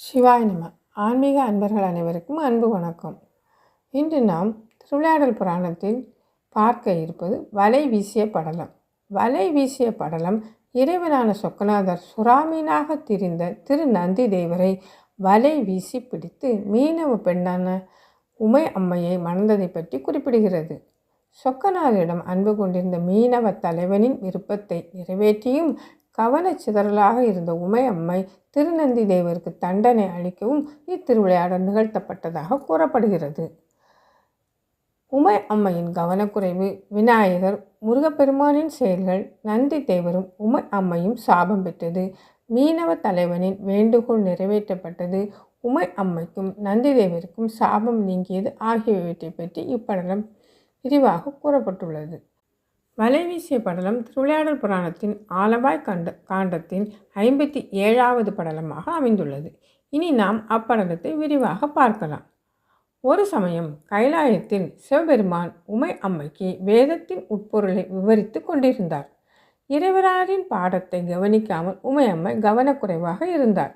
சிவாய நம. ஆன்மீக அன்பர்கள் அனைவருக்கும் அன்பு வணக்கம். இன்று நாம் திருவிளையாடல் புராணத்தில் பார்க்க இருப்பது வலை வீசிய படலம். வலை வீசிய படலம் இறைவனான சொக்கநாதர் சுறாமீனாக திரிந்த திரு நந்தி தேவரை வலை வீசி பிடித்து மீனவ பெண்ணான உமை அம்மையை மணந்ததை பற்றி குறிப்பிடுகிறது. சொக்கநாதரிடம் அன்பு கொண்டிருந்த மீனவ தலைவனின் விருப்பத்தை நிறைவேற்றியும் கவனச்சிதறலாக இருந்த உமை அம்மை திருநந்தி தேவருக்கு தண்டனை அளிக்கவும் இத்திருவிளையாடல் நிகழ்த்தப்பட்டதாக கூறப்படுகிறது. உமை அம்மையின் கவனக்குறைவு விநாயகர் முருகப்பெருமானின் செயல்கள் நந்தி தேவரும் உமை அம்மையும் சாபம் பெற்றது. மீனவ தலைவனின் வேண்டுகோள் நிறைவேற்றப்பட்டது. உமை அம்மைக்கும் நந்தி தேவருக்கும் சாபம் நீங்கியது ஆகியவற்றை பற்றி இப்படலம் விரிவாக கூறப்பட்டுள்ளது. வலைவீசிய படலம் திருவிளையாடல் புராணத்தின் ஆலவாய் கண்ட காண்டத்தின் ஐம்பத்தி ஏழாவது படலமாக அமைந்துள்ளது. இனி நாம் அப்படலத்தை விரிவாக பார்க்கலாம். ஒரு சமயம் கைலாயத்தில் சிவபெருமான் உமை அம்மைக்கு வேதத்தின் உட்பொருளை விவரித்து கொண்டிருந்தார். இறைவராரின் பாடத்தை கவனிக்காமல் உமை அம்மை கவனக்குறைவாக இருந்தார்.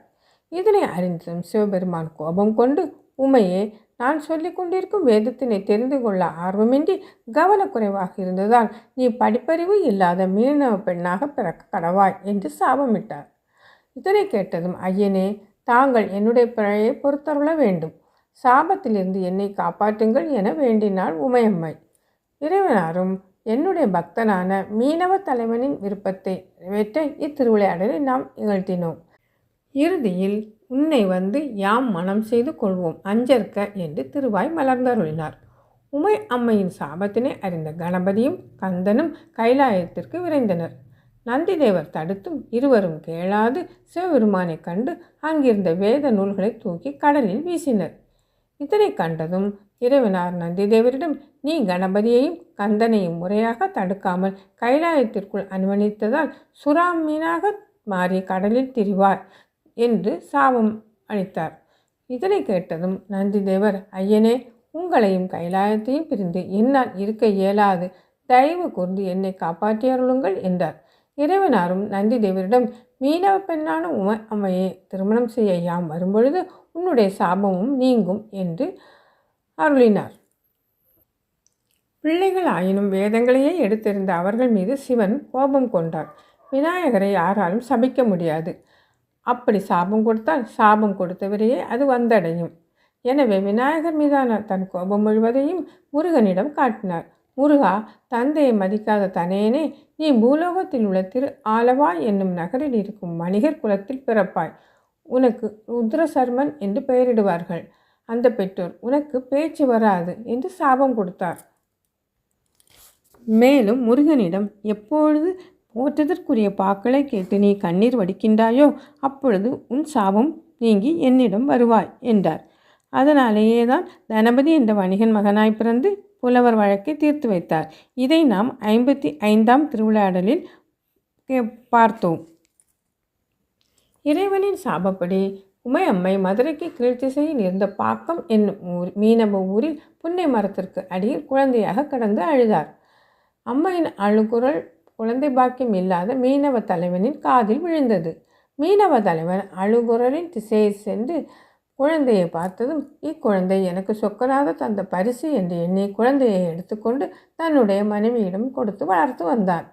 இதனை அறிந்ததும் சிவபெருமான் கோபம் கொண்டு உமையே நான் சொல்லிக் கொண்டிருக்கும் வேதத்தினை தெரிந்து கொள்ள ஆர்வமின்றி கவனக்குறைவாக இருந்ததால் நீ படிப்பறிவு இல்லாத மீனவ பெண்ணாக பிறக்க கடவாய் என்று சாபமிட்டார். இதனை கேட்டதும் ஐயனே தாங்கள் என்னுடைய பிழையை பொறுத்தருள வேண்டும். சாபத்திலிருந்து என்னை காப்பாற்றுங்கள் என வேண்டினாள் உமையம்மை. இறைவனாரும் என்னுடைய பக்தனான மீனவ தலைவனின் விருப்பத்தை நிறைவேற்ற இத்திருவிளையாடலை நாம் நிகழ்த்தினோம் இறுதியில் உன்னை வந்து யாம் மனம் செய்து கொள்வோம் அஞ்சற்க என்று திருவாய் மலர்ந்தருளினார். உமை அம்மையின் சாபத்தினை அறிந்த கணபதியும் கந்தனும் கைலாயத்திற்கு விரைந்தனர். நந்திதேவர் தடுத்தும் இருவரும் கேளாது சிவபெருமானை கண்டு அங்கிருந்த வேத நூல்களை தூக்கி கடலில் வீசினர். இதனை கண்டதும் இறைவனார் நந்திதேவரிடம் நீ கணபதியையும் கந்தனையும் முறையாக தடுக்காமல் கைலாயத்திற்குள் அனுமதித்ததால் சுறாமீனாக மாறி கடலில் திரிவார் என்று சாபம் அளித்தார் இதனை கேட்டதும் நந்திதேவர் ஐயனே உங்களையும் கைலாயத்தையும் பிரிந்து என்னால் இருக்க இயலாது. தயவு கூர்ந்து என்னை காப்பாற்றி அருளுங்கள் என்றார். இறைவனாரும் நந்தி தேவரிடம் மீனவ பெண்ணான உம அம்மையை திருமணம் செய்ய யாம் வரும்பொழுது உன்னுடைய சாபமும் நீங்கும் என்று அருளினார். பிள்ளைகள் ஆயினும் வேதங்களையே எடுத்திருந்த அவர்கள் மீது சிவன் கோபம் கொண்டார். விநாயகரை யாராலும் சபிக்க முடியாது. அப்படி சாபம் கொடுத்தால் சாபம் கொடுத்தவரையே அது வந்தடையும். எனவே விநாயகர் மீதான தன் கோபம் முழுவதையும் முருகனிடம் காட்டினார். முருகா தந்தையை மதிக்காத தனையனே நீ பூலோகத்தில் உள்ள திரு ஆலவா என்னும் நகரில் இருக்கும் மணிகர் குலத்தில் பிறப்பாய். உனக்கு ருத்ரசர்மன் என்று பெயரிடுவார்கள். அந்த பெற்றோர் உனக்கு பேச்சு வராது என்று சாபம் கொடுத்தார். மேலும் முருகனிடம் எப்பொழுது போற்றதற்குரிய பாக்களை கேட்டு நீ கண்ணீர் வடிக்கின்றாயோ அப்பொழுது உன் சாபம் நீங்கி என்னிடம் வருவாய் என்றார். அதனாலேயே தான் தனபதி என்ற வணிகன் மகனாய் பிறந்து புலவர் வழக்கை தீர்த்து வைத்தார். இதை நாம் ஐம்பத்தி ஐந்தாம் திருவிளையாடலில் பார்த்தோம். இறைவனின் சாபப்படி உமையம்மை மதுரைக்கு கீழ்த்திசையில் இருந்த பாக்கம் என்னும் ஊர் மீனவ ஊரில் புன்னை மரத்திற்கு அடியில் குழந்தையாக கடந்து அழுதார். அம்மையின் அழுகுரல் குழந்தை பாக்கியம் இல்லாத மீனவ தலைவனின் காதில் விழுந்தது. மீனவ தலைவன் அழுகுரலின் திசையை சென்று குழந்தையை பார்த்ததும் இக்குழந்தை எனக்கு சொக்கராக தந்த பரிசு என்று எண்ணி குழந்தையை எடுத்துக்கொண்டு தன்னுடைய மனைவியிடம் கொடுத்து வளர்த்து வந்தான்.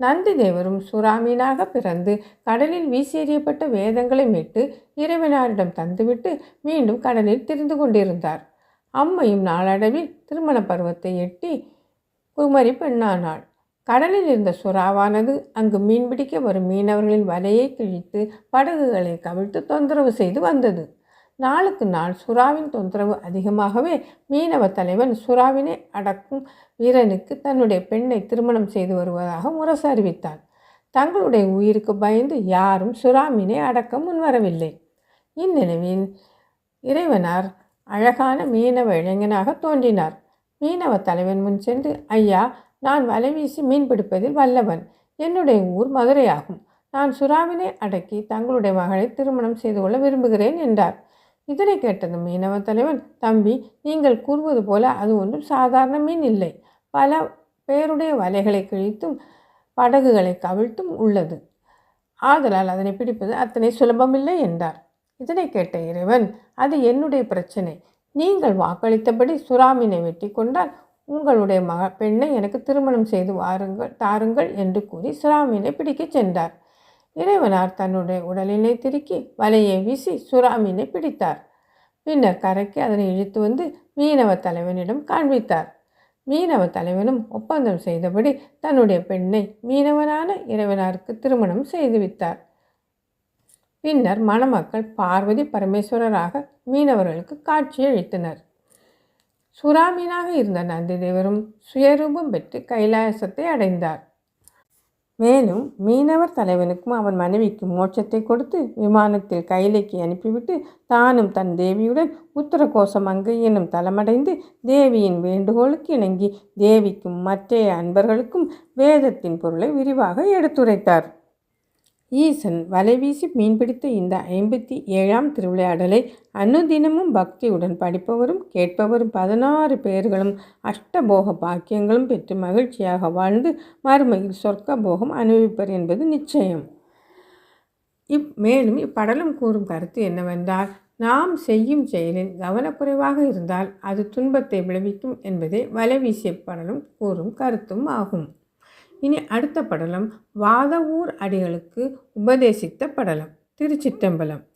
நந்தி தேவரும் சுறாமீனாக பிறந்து கடலில் வீசெறியப்பட்ட வேதங்களை மீட்டு இறைவனாரிடம் தந்துவிட்டு மீண்டும் கடலில் திரிந்து கொண்டிருந்தார். அம்மையும் நாளடைவில் திருமண பருவத்தை எட்டி குமரி பெண்ணானாள். கடலில் இருந்த சுறாவானது அங்கு மீன்பிடிக்க வரும் மீனவர்களின் வலையை கிழித்து படகுகளை கவிழ்த்து தொந்தரவு செய்து வந்தது. நாளுக்கு நாள் சுறாவின் தொந்தரவு அதிகமாகவே மீனவ தலைவன் சுறாவினை அடக்கும் வீரனுக்கு தன்னுடைய பெண்ணை திருமணம் செய்து வருவதாக முரசு அறிவித்தான் தங்களுடைய உயிருக்கு பயந்து யாரும் சுறாமினை அடக்க முன்வரவில்லை. இந்நிலவில் இறைவனார் அழகான மீனவ இளைஞனாக தோன்றினார். மீனவ தலைவன் முன் சென்று ஐயா நான் வலை வீசி மீன் பிடிப்பதில் வல்லவன். என்னுடைய ஊர் மதுரையாகும். நான் சுறாவினை அடக்கி தங்களுடைய மகளை திருமணம் செய்து கொள்ள விரும்புகிறேன் என்றார். இதனை கேட்டதும் மீனவ தலைவன் தம்பி நீங்கள் கூறுவது போல அது ஒன்றும் சாதாரண மீன் இல்லை. பல பேருடைய வலைகளை கிழித்தும் படகுகளை கவிழ்த்தும் உள்ளது. ஆதலால் அதனை பிடிப்பது அத்தனை சுலபமில்லை என்றார். இதனை கேட்ட இறைவன் அது என்னுடைய பிரச்சனை. நீங்கள் வாக்களித்தபடி சுறாமீனை வெட்டி கொண்டால் உங்களுடைய மக பெண்ணை எனக்கு திருமணம் செய்து வாருங்கள் தாருங்கள் என்று கூறி சுறாமீனை பிடிக்கச் சென்றார். இறைவனார் தன்னுடைய உடலினை திருக்கி வலையை வீசி சுறாமீனை பிடித்தார். பின்னர் கரைக்கு அதனை இழுத்து வந்து மீனவ தலைவனிடம் காண்பித்தார். மீனவ தலைவனும் ஒப்பந்தம் செய்தபடி தன்னுடைய பெண்ணை மீனவனான இறைவனாருக்கு திருமணம் செய்துவித்தார் பின்னர் மணமக்கள் பார்வதி பரமேஸ்வரராக மீனவர்களுக்கு காட்சியளித்தனர் சுறாமீனாக இருந்த நந்திதேவரும் சுயரூபம் பெற்று கைலாசத்தை அடைந்தார். மேலும் மீனவர் தலைவனுக்கும் அவன் மனைவிக்கும் மோட்சத்தை கொடுத்து விமானத்தில் கைலைக்கு அனுப்பிவிட்டு தானும் தன் தேவியுடன் உத்தரகோசம் அங்கு எனும் தலமடைந்து தேவியின் வேண்டுகோளுக்கு இணங்கி தேவிக்கும் மற்ற அன்பர்களுக்கும் வேதத்தின் பொருளை விரிவாக எடுத்துரைத்தார். ஈசன் வலைவீசி மீன்பிடித்த இந்த ஐம்பத்தி ஏழாம் திருவிளையாடலை அனுதினமும் பக்தியுடன் படிப்பவரும் கேட்பவரும் பதினாறு பேர்களும் அஷ்டபோக பாக்கியங்களும் பெற்று மகிழ்ச்சியாக வாழ்ந்து மறுமையில் சொர்க்க போகம் அனுபவிப்பர் என்பது நிச்சயம். இப் மேலும் இப்படலம் கூறும் கருத்து என்னவென்றால் நாம் செய்யும் செயலில் கவனக்குறைவாக இருந்தால் அது துன்பத்தை விளைவிக்கும் என்பதே வலைவீசிய படலும் கூறும் கருத்தும் ஆகும். இனி அடுத்த படலம் வாதவூர் அடிகளுக்கு உபதேசித்த படலம். திருச்சிற்றம்பலம்.